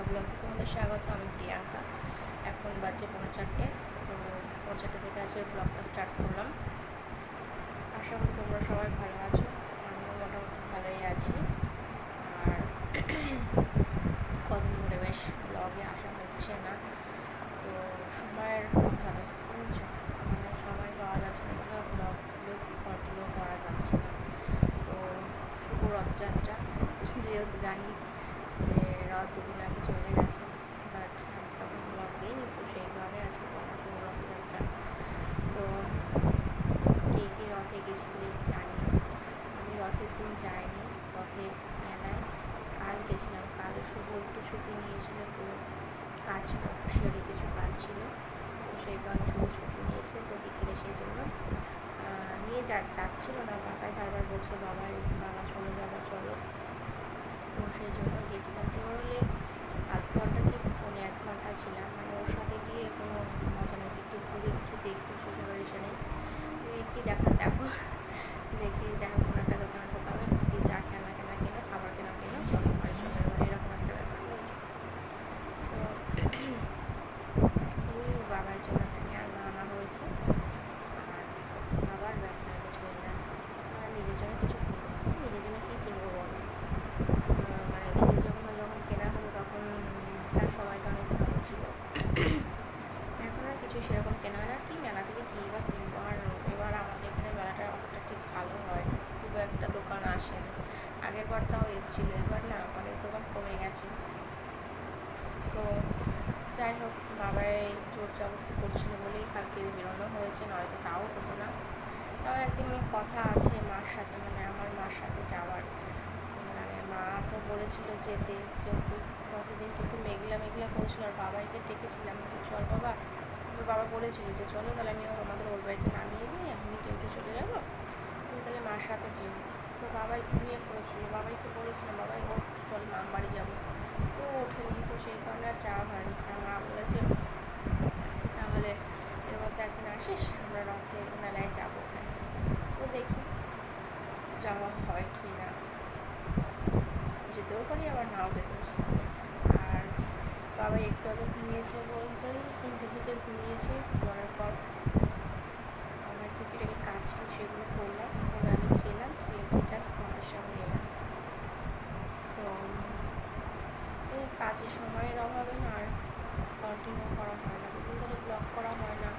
প্রিয়াঙ্কা ব্লগে তোমাদের স্বাগত, আমি প্রিয়াঙ্কা। এখন বাজে পৌনে চারটে। তো পৌনে চারটে থেকে আজকের ব্লগটা স্টার্ট করলাম। আশা করি তোমরা সবাই ভালো আছো। আমিও মোটামুটি ভালোই আছি। আর কদিন ধরে বেশ ব্লগে আসা হচ্ছে না। তো সময়ের অভাবে, বুঝছ? মানে সময় পাওয়া যাচ্ছে না বলে ব্লগগুলো কন্টিনিউ করা যাচ্ছে না। তো শুভ রথযাত্রা। যেহেতু জানি যে রথ দুদিন আগে চলে গেছে বাট তখন ব্লগ দিইনি, তো সেই কারণে আজকে বলা শুভ রথযাত্রা তো কে কে রথে গেছিলি জানি আমি রথের দিন যাইনি, রথে মেলায়। কাল গেছিলাম, কাল শুভ একটু ছুটি নিয়েছিল, তো কাজ ছিল অফিসিয়ালি কিছু কাজ ছিল। তো সেই কারণে শুভ ছুটি নিয়েছিল তো বিকেলে সেই জন্য নিয়ে যা, যাচ্ছিল না বাবাই, বারবার বলছিল বাবাই, বাবা চলো বাবা চলো। তো সেই জন্য গেছিলাম। তো হলে আধ ঘণ্টা কি পৌনে এক ঘণ্টা ছিলাম। মানে ওর সাথে গিয়ে কোনো মজা নেই একটু ঘুরে কিছু দেখব শ্বশুর নেই এই কি দেখা দেখো। দেখি যাই হোক, কোনো একটা দোকানে ঢোকাবে। কি চা কেনা কেনা কিনে, খাবার কেনা কিনে, চলো বাড়ি চলে যাবে। এরকম একটা ব্যাপার হয়েছে। তো ওই বাবার জন্য একটা খেলনা আনা হয়েছে আর খাবার ব্যবসা কিছু না আর নিজের জন্য কিছু কিনবো না। নিজের জন্য কী কিনবো বলো আহ, মানে নিজের জন্য যখন কেনা হলো তখন তার সময়টা অনেক ভালো ছিল এখন আর কিছু সেরকম কেনা হয় না কি মেলা থেকে কী বা কিনবো আর এবার আমাদের এখানে মেলাটা অতটা ঠিক ভালো হয় না। খুব একটা দোকান আসে না আগের বার তাও এসেছিল এবার না অনেক দোকান কমে গেছে তো যাই হোক বাবাই জোর জবস্তি করছিল বলেই কালকে বেরোনো হয়েছে, নয়তো তাও হতো না। তাও একদিন কথা আছে মার সাথে মানে আমার মার সাথে যাওয়ার। মানে মা তো বলেছিল যেতে, যেহেতু প্রতিদিন একটু মেঘলা মেঘলা করেছিল আর বাবাইকে ডেকেছিলাম যে, চল বাবা। তো বাবা বলেছিল যে, চলো তাহলে আমিও তোমাদের ওর বাড়িতে নামিয়ে দিয়ে আমি ডিউটি চলে যাব। তুমি তাহলে মার সাথে যেও। তো বাবাই ঘুমিয়ে পড়েছিল, বাবাইকে বলেছিলাম, বাবাই ওর চল মাম বাড়ি যাব। তো ওঠেনি তো সেই কারণে আর যাওয়া হয়নি। মা বলেছে তাহলে এর মধ্যে একদিন আসিস, আমরা রথের মেলায় যাব তো দেখি যাওয়া হয় কি না। যেতেও পারি, আবার নাও যেতে আর বাবা একটু আগে ঘুমিয়েছে বলতে তিনটের দিকে ঘুমিয়েছে পর আমার টুকিটাকি কাজ ছিল সেগুলো করলাম করে আমি খেলাম খেয়ে উঠে জাস্ট তোমাদের সামনে এলাম তো এই কাজের সময়ের অভাবে না আর কন্টিনিউ করা হয় না দুদিন ধরে ব্লগ করা হয় না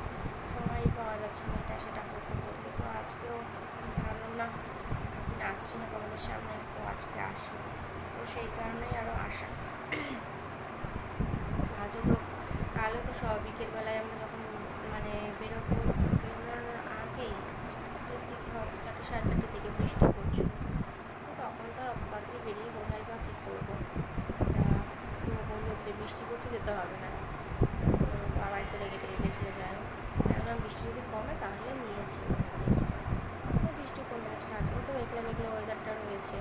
সময়ই পাওয়া যাচ্ছে না এটা সেটা করতে করতে তো আজকেও ভাবলাম না একদিন আসছি না, তোমাদের সামনে তো আজকে আসি তো সেই কারণেই আরও আসা আজও তো, কালও তো সব বিকেলবেলায় আমরা যখন মানে বেরোবো, বেরোনোর আগেই দিকে চারটে সাড়ে চারটের দিকে বৃষ্টি পড়ছিল তো তখন তো আর অত তাড়াতাড়ি বেরিয়ে বোঝাই বা কী করব? তা শুভ বলল যে বৃষ্টি পড়ছে যেতে হবে না। তো বাবাই তো রেগে টেগে গেছিল, যাই হোক। বৃষ্টি যদি কমে তাহলে নিয়েছি। তো কমে আজকে তো মেঘলা মেঘলা ওয়েদারটা রয়েছে।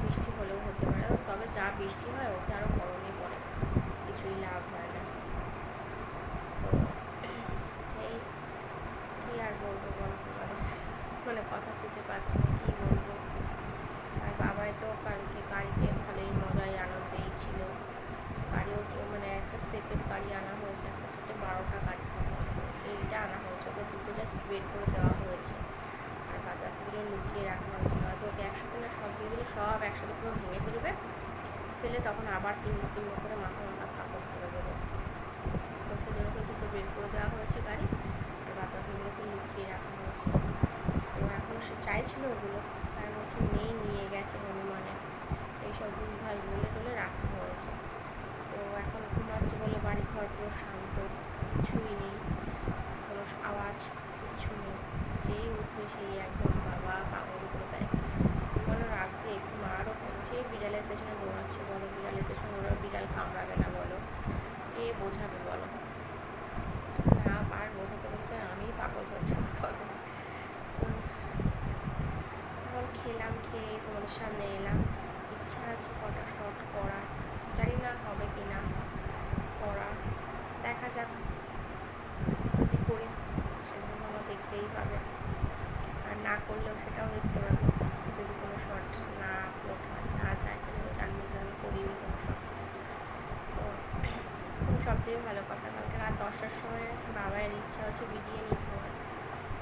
বৃষ্টি হলেও হতে পারে, তবে যা বৃষ্টি হয়, ওতে আরও গরমই পড়ে। কিছুই লাভ হয় না। এই কী আর বলব গল্প মানে কথা খুঁজে পাচ্ছি কী বলব আর বাবাই তো কালকে গাড়িতে ভালোই মজায় আনন্দেই ছিল গাড়িও তো মানে একটা সেটের গাড়ি আনা হয়েছে একটা সেটে বারোটা গাড়ি থাকে তো সেইটা আনা হয়েছে ওকে দুটো জাস্ট বের করে দেওয়া হয়েছে আর বাদ বাকিগুলো লুকিয়ে রাখা হয়েছে নয়তো ওকে একসাথে না সব একসাথে পুরো ভেঙে ফেলবে। ফেলে তখন আবার কিনবো কিনবো করে মাথা মাথা কাপড় করে দেবে। তো ওকে দুটো বের করে দেওয়া হয়েছে গাড়ি। আর বাদ বাকিগুলোকে লুকিয়ে রাখা হয়েছে। তো এখন সে চাইছিল ওগুলো। তাই বলছে, নেই, নিয়ে গেছে হনুমানে। এইসব ভুলভাল বলে টলে রাখা হয়েছে। তো এখন ঘুমাচ্ছে বলে বাড়ি ঘর পুরো শান্ত, কিছুই নেই। কোনো আওয়াজ, কিছু নেই। যেই উঠবে সেই একদম বাবা পাগল করে দেয় ঘুমানোর আগ দিয়ে একটু মারও কোনো সেই বিড়ালের পেছনে দৌড়াচ্ছে বলো বিড়ালের পেছনে দৌড়াবে বিড়াল কামড়াবে না বলো কে বোঝাবে, বলো। আর বোঝাতে বলতে আমি পাগল হয়েছি বলো। তো এখন খেলাম, খেয়ে তোমাদের সামনে এলাম। ইচ্ছা আছে কটা করার। করা জানি না হবে কি না করা দেখা যাক যদি করি সেগুলো তোমরা দেখতেই পাবে আর না করলেও সেটাও দেখতে পাবে যদি কোনো শর্ট না আপলোড হয় না যায় তাহলে জানবে যে আমি করিনি কোনো শর্ট যদিও ভালো কথা। কালকে রাত দশটার সময় বাবার ইচ্ছা হচ্ছে বিরিয়ানি খাওয়ার।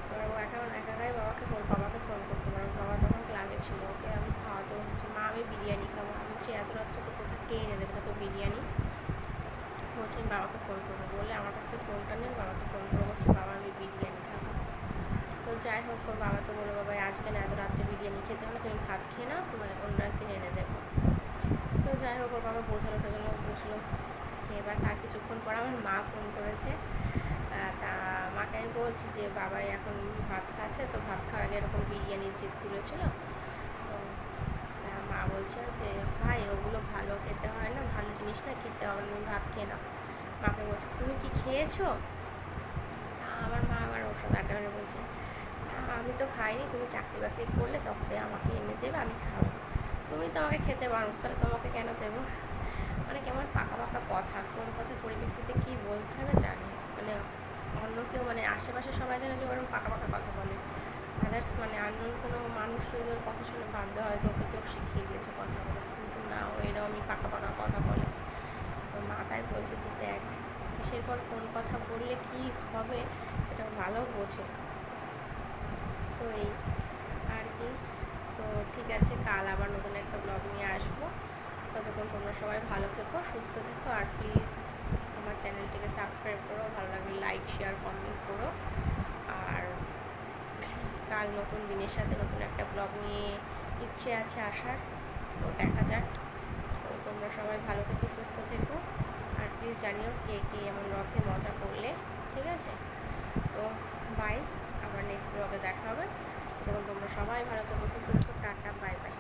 এবার ও এখন একা একাই বাবাকে ফোন বাবাকে ফোন করতে পারব। বাবা তখন ক্লাবে ছিল, ওকে আমি খাওয়াতে হচ্ছে মা, আমি বিরিয়ানি খাব। আমি বলছি, এত রাত্রে তো কোথাও কে এনে দেবে তোকে বিরিয়ানি? বলছি, আমি বাবাকে ফোন করব। বলে আমার কাছ থেকে ফোনটা নিয়ে বাবাকে ফোন করব। বলছি, বাবা, আমি বিরিয়ানি খাব। তো যাই হোক, ওর বাবা তো বলল, বাবা আজকে না, এত রাত্রে বিরিয়ানি খেতে হবে, তুমি ভাত খেয়ে নাও তোমার অন্য একদিন এনে দেবো। তো যাই হোক, ওর বাবা বোঝালো টোঝালো বুঝলো এবার তার কিছুক্ষণ পর আমার মা ফোন করেছে। তা মাকে আমি বলছি যে, বাবাই এখন ভাত খাচ্ছে। তো ভাত খাওয়া আগে এরকম বিরিয়ানির জিদ তুলেছিল তো মা বলছে যে, ভাই, ওগুলো ভালো খেতে হয় না, ভালো জিনিস না, খেতে হবে না ভাত খেয়ে নাও। মাকে বলছে, তুমি কি খেয়েছো? আমার মা আমার ওষুধ আড্ডা বলছে আমি তো খাইনি, তুমি চাকরি বাকরি করলে তবে আমাকে এনে দেবে, আমি খাব। তুমি তো আমাকে খেতে পারো তাহলে তোমাকে কেন দেবো? মানে কেমন পাকা পাকা কথা কোন কথা পরিপ্রেক্ষিতে কী বলতে হবে জানি মানে অন্য কেউ মানে আশেপাশে সবাই জানে যে ওরকম পাকা পাকা কথা বলে। আদার্স মানে আননোন কোনো মানুষ যদি ওর কথা শুনে ভাববে হয়তো ওকে কেউ শিখিয়ে দিয়েছে কথা বলে। কিন্তু না, ও এরকমই পাকা পাকা কথা বলে। তো মাথায় বলছে যে দেখ, কিসের পর কোন কথা বললে কি হবে এটা ভালো বোঝে। তো এই আর কি। তো ঠিক আছে, কাল আবার নতুন একটা ব্লগ নিয়ে আসব। ততক্ষণ তোমরা সবাই ভালো থেকো, সুস্থ থেকো আর প্লিজ আমার চ্যানেলটিকে সাবস্ক্রাইব করো, ভালো লাগলে লাইক শেয়ার কমেন্ট করো। আর কাল নতুন দিনের সাথে নতুন একটা ব্লগ নিয়ে ইচ্ছে আছে আসার, তো দেখা যাক। তো তোমরা সবাই ভালো থেকো, সুস্থ থেকো। আর প্লিজ জানিও কে কে এমন রথে মজা করলে, ঠিক আছে? তো বাই আবার নেক্সট ব্লগে দেখা হবে। তখন তোমরা সবাই ভালো থেকো, সুস্থ থেকো, টাটা বাই বাই